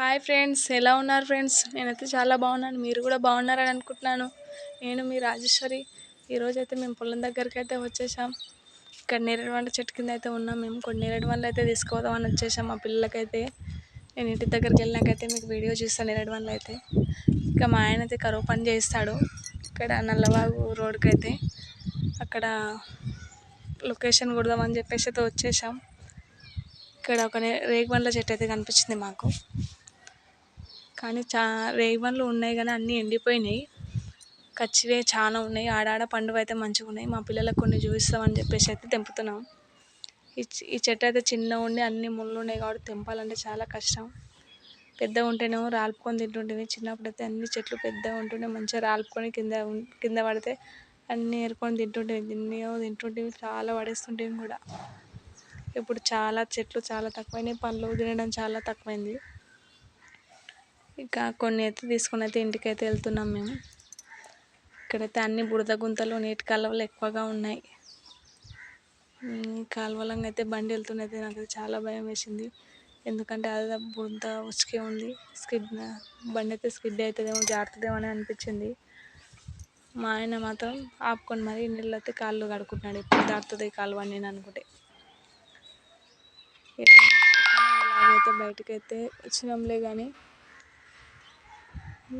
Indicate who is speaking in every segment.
Speaker 1: Hi friends ఎలా ఉన్నారు friends నేనైతే చాలా బాగున్నాను. మీరు కూడా బాగున్నారని అనుకుంటున్నాను. నేను మీ రాజేశ్వరి. ఈరోజు అయితే మేము పొలం దగ్గరికి అయితే వచ్చేసాం. ఇక్కడ నేరేడు వంట చెట్టు కింద అయితే ఉన్నాం. మేము కొన్ని నేరేడు వండ్లు అయితే తీసుకోదామని వచ్చేసాం మా పిల్లలకైతే. నేను ఇంటి దగ్గరికి వెళ్ళినాకైతే మీకు వీడియో చూస్తాను నేరేడు వండ్లు అయితే. ఇక మా ఆయన అయితే కరువు పని చేస్తాడు. ఇక్కడ నల్లవాగు రోడ్కి అయితే అక్కడ లొకేషన్ కొడదామని చెప్పేసి అయితే వచ్చేసాం. ఇక్కడ ఒక రేగుబండ్ల చెట్టు అయితే కనిపించింది మాకు. కానీ చా రేగుబండ్లు ఉన్నాయి కానీ అన్నీ ఎండిపోయినాయి. కచ్చివే చాలా ఉన్నాయి. ఆడాడ పండుగ అయితే మంచిగా ఉన్నాయి. మా పిల్లలకు కొన్ని చూపిస్తామని చెప్పేసి అయితే తెంపుతున్నాం. ఈ ఈ చెట్టు అయితే చిన్నగా ఉండి అన్ని ముళ్ళు ఉన్నాయి కాబట్టి తెంపాలంటే చాలా కష్టం. పెద్దగా ఉంటేనేమో రాలుపుకొని తింటుండేవి చిన్నప్పుడు అయితే అన్ని చెట్లు పెద్దగా ఉంటుండే మంచిగా రాలుపుకొని కింద కింద పడితే అన్నీ ఏరుకొని తింటుండేవి తిన్నో తింటుండేవి చాలా పడేస్తుంటేవి కూడా. ఇప్పుడు చాలా చెట్లు చాలా తక్కువైనాయి. పళ్ళు తినడం చాలా తక్కువైంది. ఇంకా కొన్ని అయితే తీసుకొని అయితే ఇంటికి అయితే వెళ్తున్నాం మేము. ఇక్కడైతే అన్ని బురద గుంతలు నీటి కాలువలు ఎక్కువగా ఉన్నాయి. కాలువలంగా అయితే బండి వెళ్తున్నైతే నాకు చాలా భయం వేసింది. ఎందుకంటే అది బురద ఉచికే ఉంది. స్కిడ్ బండి అయితే స్కిడ్ అవుతుందేమో జారుతుందేమో అని అనిపించింది. మా ఆయన మాత్రం ఆపుకొని మరి నీళ్ళు అయితే కాళ్ళు కడుకుంటున్నాడు ఎప్పుడు దాటుతుంది కాలువ నేను అనుకుంటే. అయితే బయటకైతే వచ్చినాంలే కానీ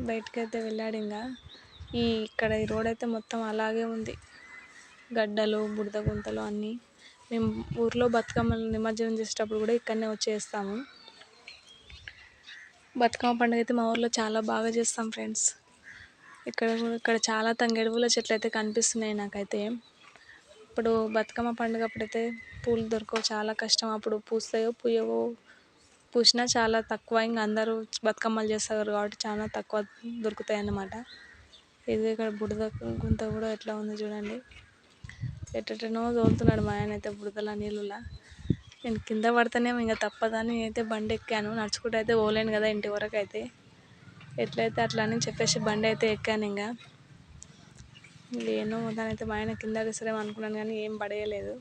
Speaker 1: బయటకైతే వెళ్ళాడు ఇంకా ఈ ఇక్కడ ఈ రోడ్ అయితే మొత్తం అలాగే ఉంది. గడ్డలు బురద గుంతలు అన్నీ. మేము ఊర్లో బతుకమ్మలు నిమజ్జనం చేసేటప్పుడు కూడా ఇక్కడనే వచ్చేస్తాము. బతుకమ్మ పండుగ అయితే మా ఊర్లో చాలా బాగా చేస్తాం ఫ్రెండ్స్. ఇక్కడ ఇక్కడ చాలా తంగెడువుల చెట్లు అయితే కనిపిస్తున్నాయి నాకైతే. ఇప్పుడు బతుకమ్మ పండుగ అప్పుడైతే పూలు దొరకవు చాలా కష్టం. అప్పుడు పూస్తాయో పూయవో పూసినా చాలా తక్కువ. ఇంకా అందరూ బతుకమ్మలు చేస్తారు కాబట్టి చాలా తక్కువ దొరుకుతాయి అన్నమాట ఇది ఇక్కడ బుడద గుంత కూడా ఎట్లా ఉందో చూడండి. ఎట్టనో తోలుతున్నాడు మా ఆయన అయితే బుడదల నీళ్ళులా. నేను కింద పడితేనేమో ఇంకా తప్పదని అయితే బండి ఎక్కాను. నడుచుకుంటూ అయితే పోలేను కదా ఇంటి వరకు అయితే. ఎట్లయితే అట్లా అని చెప్పేసి బండి అయితే ఎక్కాను ఇంకా ఏనో అయితే మా ఆయన కింద వేసరేమో అనుకున్నాను కానీ ఏం పడేయలేదు.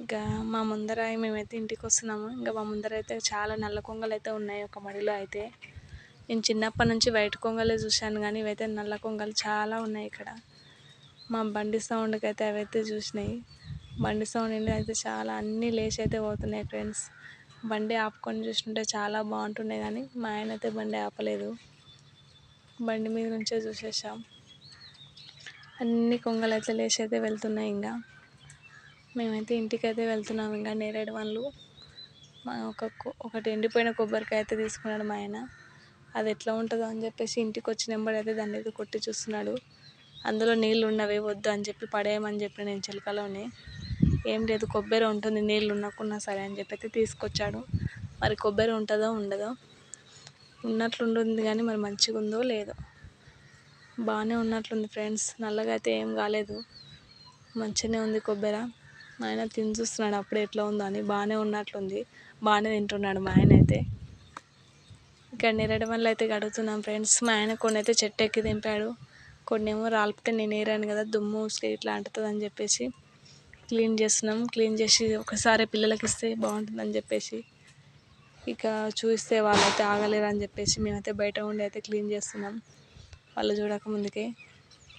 Speaker 1: ఇక మా ముందర మేమైతే ఇంటికి వస్తున్నాము. ఇంకా మా ముందర అయితే చాలా నల్ల కొంగలు అయితే ఉన్నాయి ఒక మడిలో అయితే. నేను చిన్నప్పటి నుంచి వైట్ కొంగలే చూశాను కానీ ఇవైతే నల్ల కొంగలు చాలా ఉన్నాయి ఇక్కడ. మా బండి సౌండ్కి అయితే అవైతే చూసినాయి. బండి సౌండ్ అయితే చాలా అన్నీ లేచి అయితే పోతున్నాయి ఫ్రెండ్స్. బండి ఆపుకొని చూస్తుంటే చాలా బాగుంటుండే కానీ మా ఆయన అయితే బండి ఆపలేదు. బండి మీద నుంచే చూసేసాం అన్ని కొంగలు అయితే లేచి అయితే వెళ్తున్నాయి ఇంకా. మేమైతే ఇంటికైతే వెళ్తున్నాం ఇంకా నేరేడు వాళ్ళు మా ఒక ఒకటి ఎండిపోయిన కొబ్బరికాయ అయితే తీసుకున్నాడు మా ఆయన. అది ఎట్లా ఉంటుందో అని చెప్పేసి ఇంటికి వచ్చి నెంబర్ అయితే దాన్ని అయితే కొట్టి చూస్తున్నాడు. అందులో నీళ్ళు ఉన్నవి వద్దు అని చెప్పి పడేయమని చెప్పి నేను చిలకలోనే. ఏం లేదు కొబ్బరి ఉంటుంది నీళ్ళు ఉన్నకున్నా సరే అని చెప్పి అయితే తీసుకొచ్చాడు. మరి కొబ్బరి ఉంటుందో ఉండదో. ఉన్నట్లుంటుంది కానీ మరి మంచిగా ఉందో లేదో. బాగానే ఉన్నట్లుంది ఫ్రెండ్స్. నల్లగా అయితే ఏం కాలేదు. మంచిగానే ఉంది కొబ్బరి. మా ఆయన తిని చూస్తున్నాడు. అప్పుడే ఎట్లా ఉందో అని బాగానే ఉన్నట్లుంది. బాగానే తింటున్నాడు మా ఆయన అయితే. ఇక్కడ నేరడం వల్ల అయితే గడుగుతున్నాం ఫ్రెండ్స్. మా ఆయన కొన్ని అయితే చెట్టు ఎక్కి దింపాడు. కొన్ని ఏమో రాలిపితే నేను ఏరాను కదా దుమ్ము ఇట్లా అంటుతుంది అని చెప్పేసి క్లీన్ చేస్తున్నాం. క్లీన్ చేసి ఒకసారి పిల్లలకి ఇస్తే బాగుంటుందని చెప్పేసి ఇక చూస్తే వాళ్ళైతే ఆగలేరు అని చెప్పేసి మేమైతే బయట ఉండి అయితే క్లీన్ చేస్తున్నాం. వాళ్ళు చూడక ముందుకే.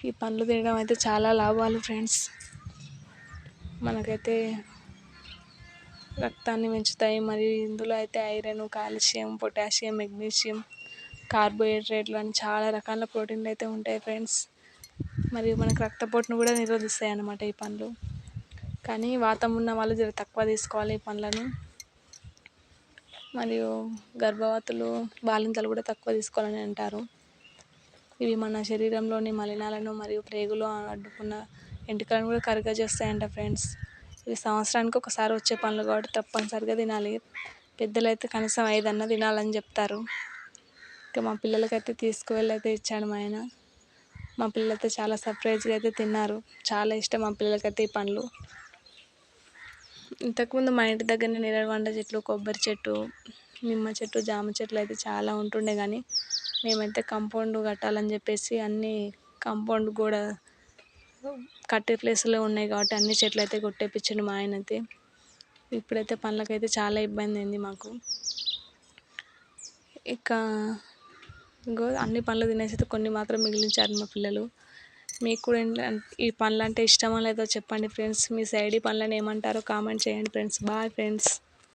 Speaker 1: ఈ పండ్లు తినడం అయితే చాలా లాభాలు ఫ్రెండ్స్. మనకైతే రక్తాన్ని పెంచుతాయి. మరియు ఇందులో అయితే ఐరన్ కాల్షియం పొటాషియం మెగ్నీషియం కార్బోహైడ్రేట్లు అని చాలా రకాల ప్రోటీన్లు అయితే ఉంటాయి ఫ్రెండ్స్. మరియు మనకు రక్తపోటును కూడా నిరోధిస్తాయి అన్నమాట ఈ పండ్లు. కానీ వాతం ఉన్న వాళ్ళు జర తక్కువ తీసుకోవాలి ఈ పండ్లను. మరియు గర్భవతులు బాలింతలు కూడా తక్కువ తీసుకోవాలని అంటారు. ఇవి మన శరీరంలోని మలినాలను మరియు ప్రేగులు అడ్డుకున్న ఎంటికలను కూడా కరిగా చేస్తాయంట ఫ్రెండ్స్. ఇవి సంవత్సరానికి ఒకసారి వచ్చే పనులు కాబట్టి తప్పనిసరిగా తినాలి. పెద్దలైతే కనీసం ఐదన్నా తినాలని చెప్తారు. ఇంకా మా పిల్లలకైతే తీసుకువెళ్ళి అయితే ఇచ్చాడు మా ఆయన. మా పిల్లలైతే చాలా సర్ప్రైజ్గా అయితే తిన్నారు. చాలా ఇష్టం మా పిల్లలకైతే ఈ పండ్లు. ఇంతకుముందు మా ఇంటి దగ్గర నిరవండ చెట్లు కొబ్బరి చెట్టు నిమ్మ చెట్టు జామ చెట్లు అయితే చాలా ఉంటుండే కానీ మేమైతే కాంపౌండ్ కట్టాలని చెప్పేసి అన్నీ కాంపౌండ్ కూడా కట్టే ప్లేస్లో ఉన్నాయి కాబట్టి అన్ని చెట్లు అయితే కొట్టేపించిండు మా ఆయన అయితే ఇప్పుడైతే పనులకైతే చాలా ఇబ్బంది అయింది మాకు. ఇక ఇంకో అన్ని పండ్లు తినేసి అయితే కొన్ని మాత్రం మిగిలించారు మా పిల్లలు. మీకు కూడా ఈ పనులు అంటే ఇష్టమో లేదో చెప్పండి ఫ్రెండ్స్. మీ సైడ్ ఈ ఏమంటారో కామెంట్ చేయండి ఫ్రెండ్స్. Bye friends.